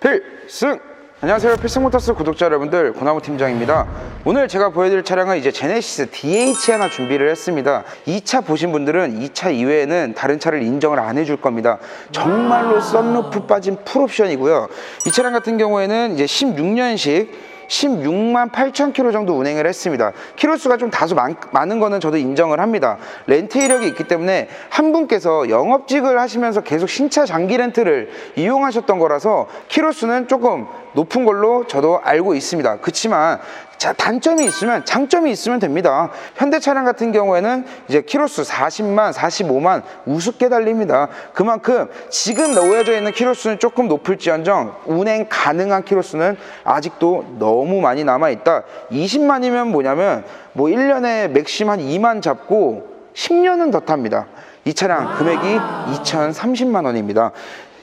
필승! 안녕하세요. 필승모터스 구독자 여러분들 고나무 팀장입니다. 오늘 제가 보여드릴 차량은 이제 제네시스 DH 하나 준비를 했습니다. 이 차 보신 분들은 이 차 이외에는 다른 차를 인정을 안 해줄 겁니다. 정말로 썬루프 빠진 풀옵션이고요. 이 차량 같은 경우에는 이제 16년식 16만 8천 킬로 정도 운행을 했습니다. 키로수가 좀 다소 많, 많은 거는 저도 인정을 합니다. 렌트 이력이 있기 때문에 한 분께서 영업직을 하시면서 계속 신차 장기 렌트를 이용하셨던 거라서 키로수는 조금 높은 걸로 저도 알고 있습니다. 그렇지만 자, 단점이 있으면 장점이 있으면 됩니다. 현대 차량 같은 경우에는 이제 키로수 40만, 45만 우습게 달립니다. 그만큼 지금 놓여져 있는 키로수는 조금 높을지언정 운행 가능한 키로수는 아직도 너무 많이 남아 있다. 20만이면 뭐냐면 뭐 1년에 맥심 한 2만 잡고 10년은 더 탑니다. 이 차량 금액이 2,030만 원입니다.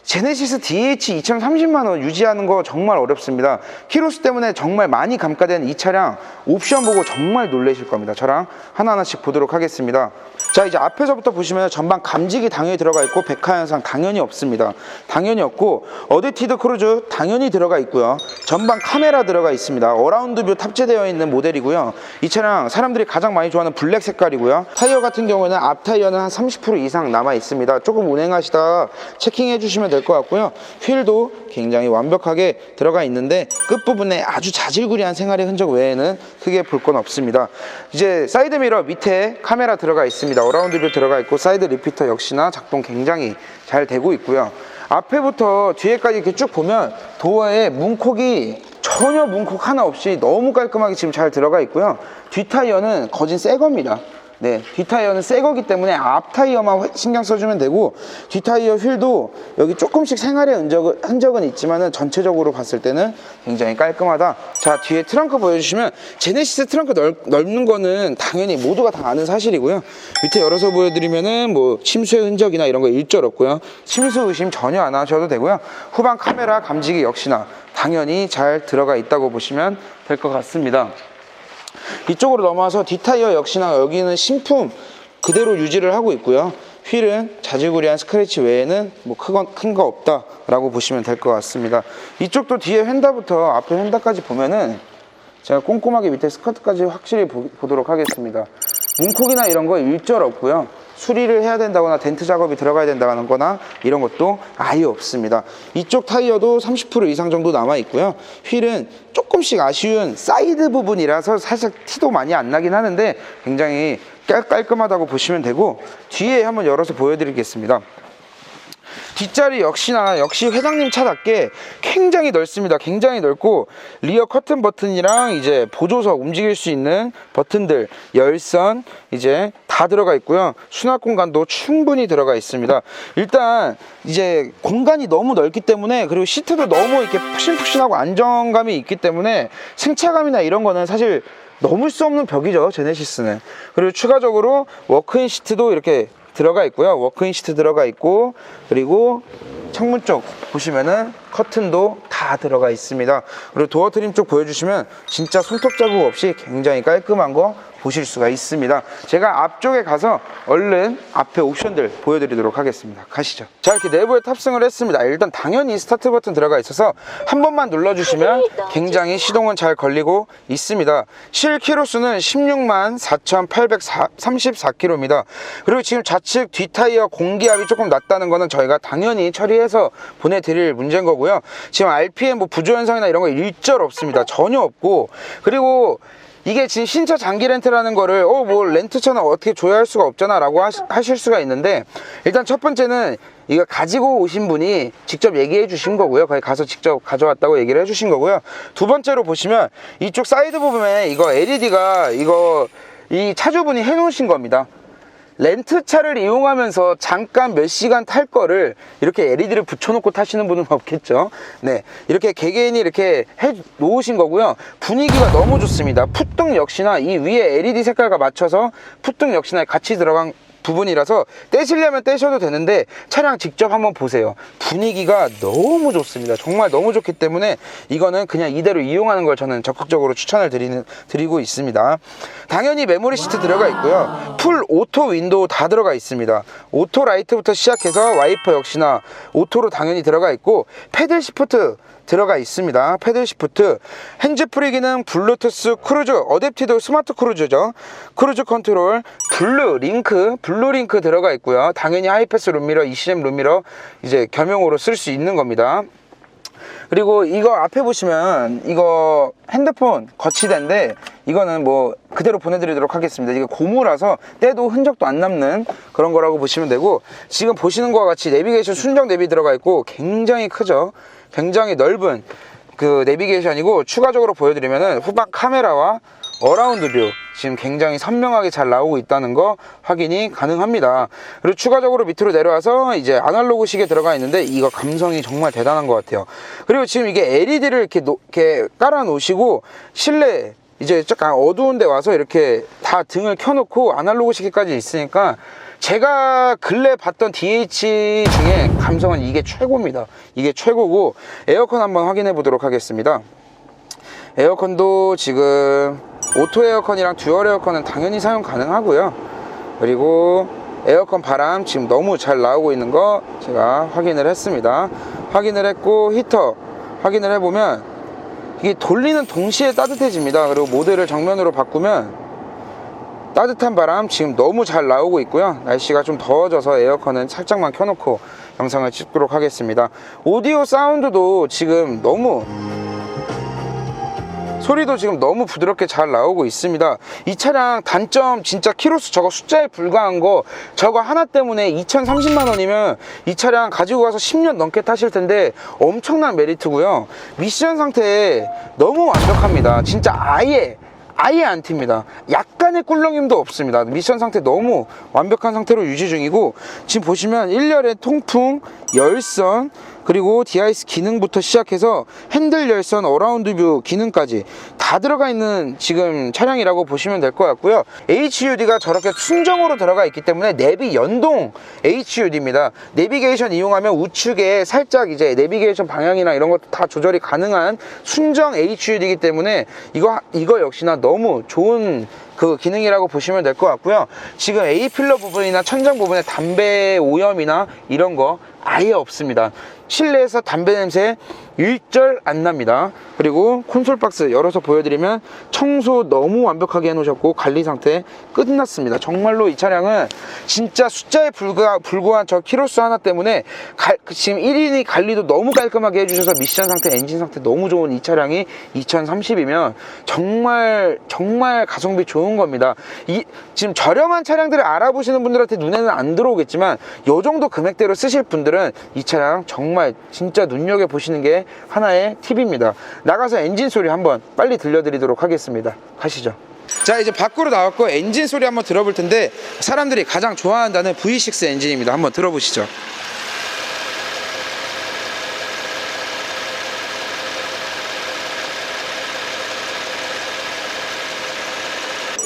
제네시스 DH 2030만 원 유지하는 거 정말 어렵습니다. 키로수 때문에 정말 많이 감가된 이 차량 옵션 보고 정말 놀라실 겁니다. 저랑 하나하나씩 보도록 하겠습니다. 자 이제 앞에서부터 보시면 전방 감지기 당연히 들어가 있고 백화 현상 당연히 없습니다. 당연히 없고 어드티드 크루즈 당연히 들어가 있고요. 전방 카메라 들어가 있습니다. 어라운드 뷰 탑재되어 있는 모델이고요. 이 차량 사람들이 가장 많이 좋아하는 블랙 색깔이고요. 타이어 같은 경우에는 앞 타이어는 한 30% 이상 남아 있습니다. 조금 운행하시다가 체킹해 주시면 될 것 같고요. 휠도 굉장히 완벽하게 들어가 있는데 끝부분에 아주 자질구레한 생활의 흔적 외에는 크게 볼 건 없습니다. 이제 사이드 미러 밑에 카메라 들어가 있습니다. 어라운드 뷰 들어가 있고 사이드 리피터 역시나 작동 굉장히 잘 되고 있고요. 앞에부터 뒤에까지 이렇게 쭉 보면 도어에 문콕이 전혀 문콕 하나 없이 너무 깔끔하게 지금 잘 들어가 있고요. 뒷 타이어는 거진 새 겁니다. 네, 뒷타이어는 새 거기 때문에 앞 타이어만 신경 써주면 되고 뒷타이어 휠도 여기 조금씩 생활의 흔적은, 흔적은 있지만 은 전체적으로 봤을 때는 굉장히 깔끔하다. 자, 뒤에 트렁크 보여주시면 제네시스 트렁크 넓, 넓는 거는 당연히 모두가 다 아는 사실이고요. 밑에 열어서 보여드리면은 뭐 침수의 흔적이나 이런 거 일절 없고요. 침수 의심 전혀 안 하셔도 되고요. 후방 카메라 감지기 역시나 당연히 잘 들어가 있다고 보시면 될 것 같습니다. 이쪽으로 넘어와서 뒷타이어 역시나 여기는 신품 그대로 유지를 하고 있고요. 휠은 자질구레한 스크래치 외에는 뭐큰거 없다라고 보시면 될 것 같습니다. 이쪽도 뒤에 휀다부터 앞에 휀다까지 보면은 제가 꼼꼼하게 밑에 스커트까지 확실히 보, 도록 하겠습니다. 문콕이나 이런 거 일절 없고요. 수리를 해야 된다거나 덴트 작업이 들어가야 된다는 거나 이런 것도 아예 없습니다. 이쪽 타이어도 30% 이상 정도 남아 있고요. 휠은 조금씩 아쉬운 사이드 부분이라서 살짝 티도 많이 안 나긴 하는데 굉장히 깔끔하다고 보시면 되고 뒤에 한번 열어서 보여드리겠습니다. 뒷자리 역시나 역시 회장님 차답게 굉장히 넓습니다. 굉장히 넓고 리어 커튼 버튼이랑 이제 보조석 움직일 수 있는 버튼들 열선 이제 다 들어가 있고요. 수납 공간도 충분히 들어가 있습니다. 일단 이제 공간이 너무 넓기 때문에 그리고 시트도 너무 이렇게 푹신푹신하고 안정감이 있기 때문에 승차감이나 이런 거는 사실 넘을 수 없는 벽이죠 제네시스는 그리고 추가적으로 워크인 시트도 이렇게 들어가 있고요. 워크인 시트 들어가 있고 그리고 창문 쪽 보시면은 커튼도 다 들어가 있습니다. 그리고 도어 트림 쪽 보여주시면 진짜 손톱 자국 없이 굉장히 깔끔한 거 보실 수가 있습니다. 제가 앞쪽에 가서 얼른 앞에 옵션들 보여드리도록 하겠습니다. 가시죠. 자 이렇게 내부에 탑승을 했습니다. 일단 당연히 스타트 버튼 들어가 있어서 한 번만 눌러주시면 굉장히 시동은 잘 걸리고 있습니다. 실 키로수는 16만 4,834km입니다. 그리고 지금 좌측 뒷타이어 공기압이 조금 낮다는 거는 저희가 당연히 처리해서 보내드릴 문제인 거 고요. 지금 RPM 뭐 부조 현상이나 이런 거 일절 없습니다. 전혀 없고 그리고 이게 지금 신차 장기 렌트라는 거를 어 뭐 렌트차는 어떻게 조회할 수가 없잖아 라고 하실 수가 있는데 일단 첫 번째는 이거 가지고 오신 분이 직접 얘기해 주신 거고요 거기 가서 직접 가져왔다고 얘기를 해 주신 거고요 두 번째로 보시면 이쪽 사이드 부분에 이거 LED가 이거 이 차주분이 해 놓으신 겁니다 렌트차를 이용하면서 잠깐 몇 시간 탈 거를 이렇게 LED를 붙여놓고 타시는 분은 없겠죠. 네. 이렇게 개개인이 이렇게 해 놓으신 거고요. 분위기가 너무 좋습니다. 풋등 역시나 이 위에 LED 색깔과 맞춰서 풋등 역시나 같이 들어간 부분이라서 떼시려면 떼셔도 되는데 차량 직접 한번 보세요. 분위기가 너무 좋습니다. 정말 너무 좋기 때문에 이거는 그냥 이대로 이용하는 걸 저는 적극적으로 추천을 드리는, 드리고 있습니다. 당연히 메모리 시트 들어가 있고요. 풀 오토 윈도우 다 들어가 있습니다. 오토 라이트부터 시작해서 와이퍼 역시나 오토로 당연히 들어가 있고 패들 시프트 들어가 있습니다. 패들 시프트, 핸즈프리 기능, 블루투스 크루즈, 어댑티드 스마트 크루즈죠. 크루즈 컨트롤, 블루 링크, 블루 링크 들어가 있고요. 당연히 하이패스 룸미러, ECM 룸미러 이제 겸용으로 쓸 수 있는 겁니다. 그리고 이거 앞에 보시면 이거 핸드폰 거치대인데 이거는 뭐 그대로 보내드리도록 하겠습니다. 이게 고무라서 때도 흔적도 안 남는 그런 거라고 보시면 되고 지금 보시는 것과 같이 내비게이션 순정 내비 들어가 있고 굉장히 크죠. 굉장히 넓은 그 내비게이션이고 추가적으로 보여드리면은 후방 카메라와 어라운드 뷰 지금 굉장히 선명하게 잘 나오고 있다는 거 확인이 가능합니다. 그리고 추가적으로 밑으로 내려와서 이제 아날로그 시계 들어가 있는데 이거 감성이 정말 대단한 것 같아요. 그리고 지금 이게 LED를 이렇게, 놓- 이렇게 깔아 놓으시고 실내 이제 약간 어두운 데 와서 이렇게 다 등을 켜놓고 아날로그 시계까지 있으니까 제가 근래 봤던 DH 중에 감성은 이게 최고입니다. 이게 최고고 에어컨 한번 확인해 보도록 하겠습니다. 에어컨도 지금 오토 에어컨이랑 듀얼 에어컨은 당연히 사용 가능하고요. 그리고 에어컨 바람 지금 너무 잘 나오고 있는 거 제가 확인을 했습니다. 확인을 했고 히터 확인을 해보면 이게 돌리는 동시에 따뜻해집니다. 그리고 모드를 정면으로 바꾸면 따뜻한 바람 지금 너무 잘 나오고 있고요. 날씨가 좀 더워져서 에어컨은 살짝만 켜놓고 영상을 찍도록 하겠습니다. 오디오 사운드도 지금 너무 소리도 지금 너무 부드럽게 잘 나오고 있습니다. 이 차량 단점 진짜 키로수 저거 숫자에 불과한 거 저거 하나 때문에 2,030만 원이면 이 차량 가지고 가서 10년 넘게 타실 텐데 엄청난 메리트고요. 미션 상태 너무 완벽합니다. 진짜 아예 아예 안 튑니다. 약간의 꿀렁임도 없습니다. 미션 상태 너무 완벽한 상태로 유지 중이고 지금 보시면 1열에 통풍, 열선, 그리고 디아이스 기능부터 시작해서 핸들 열선, 어라운드 뷰 기능까지 다 들어가 있는 지금 차량이라고 보시면 될 것 같고요. HUD가 저렇게 순정으로 들어가 있기 때문에 내비 연동 HUD입니다. 내비게이션 이용하면 우측에 살짝 이제 내비게이션 방향이나 이런 것도 다 조절이 가능한 순정 HUD이기 때문에 이거 이거 역시나 너무 좋은 그 기능이라고 보시면 될 것 같고요. 지금 A 필러 부분이나 천장 부분에 담배 오염이나 이런 거 아예 없습니다. 실내에서 담배 냄새 일절 안 납니다. 그리고 콘솔 박스 열어서 보여드리면 청소 너무 완벽하게 해놓으셨고 관리 상태 끝났습니다. 정말로 이 차량은 진짜 숫자에 불과, 불과한 저 키로수 하나 때문에 갈- 그 지금 1인이 관리도 너무 깔끔하게 해주셔서 미션 상태, 엔진 상태 너무 좋은 이 차량이 2030이면 정말 정말 가성비 좋은 겁니다. 이 지금 저렴한 차량들을 알아보시는 분들한테 눈에는 안 들어오겠지만 요 정도 금액대로 쓰실 분들은 이 차량 정말 진짜 눈여겨 보시는 게 하나의 팁입니다. 나가서 엔진 소리 한번 빨리 들려드리도록 하겠습니다. 가시죠. 자 이제 밖으로 나왔고 엔진 소리 한번 들어볼 텐데 사람들이 가장 좋아한다는 V6 엔진입니다. 한번 들어보시죠.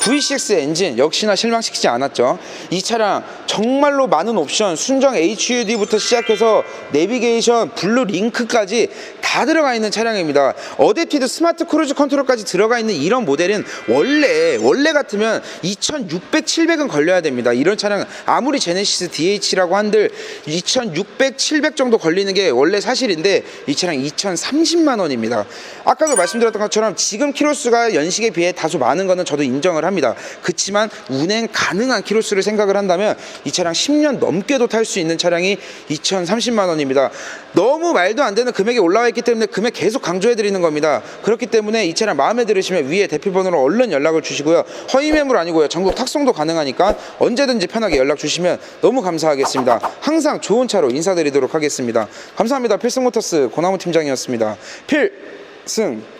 V6 엔진 역시나 실망시키지 않았죠. 이 차량 정말로 많은 옵션, 순정 HUD부터 시작해서 내비게이션, 블루 링크까지 다 들어가 있는 차량입니다. 어댑티드 스마트 크루즈 컨트롤까지 들어가 있는 이런 모델은 원래 원래 같으면 2,600, 700은 걸려야 됩니다. 이런 차량은 아무리 제네시스 DH라고 한들 2,600, 700 정도 걸리는 게 원래 사실인데 이 차량 2,030만 원입니다. 아까도 말씀드렸던 것처럼 지금 키로수가 연식에 비해 다소 많은 거는 저도 인정을 합니다. 그렇지만 운행 가능한 키로수를 생각을 한다면 이 차량 10년 넘게도 탈 수 있는 차량이 2,030만 원입니다. 너무 말도 안 되는 금액이 올라와 있기 때문에 금액 계속 강조해 드리는 겁니다. 그렇기 때문에 이 차량 마음에 들으시면 위에 대표번호로 얼른 연락을 주시고요. 허위 매물 아니고요. 전국 탁송도 가능하니까 언제든지 편하게 연락 주시면 너무 감사하겠습니다. 항상 좋은 차로 인사드리도록 하겠습니다. 감사합니다. 필승모터스 고나무 팀장이었습니다. 필승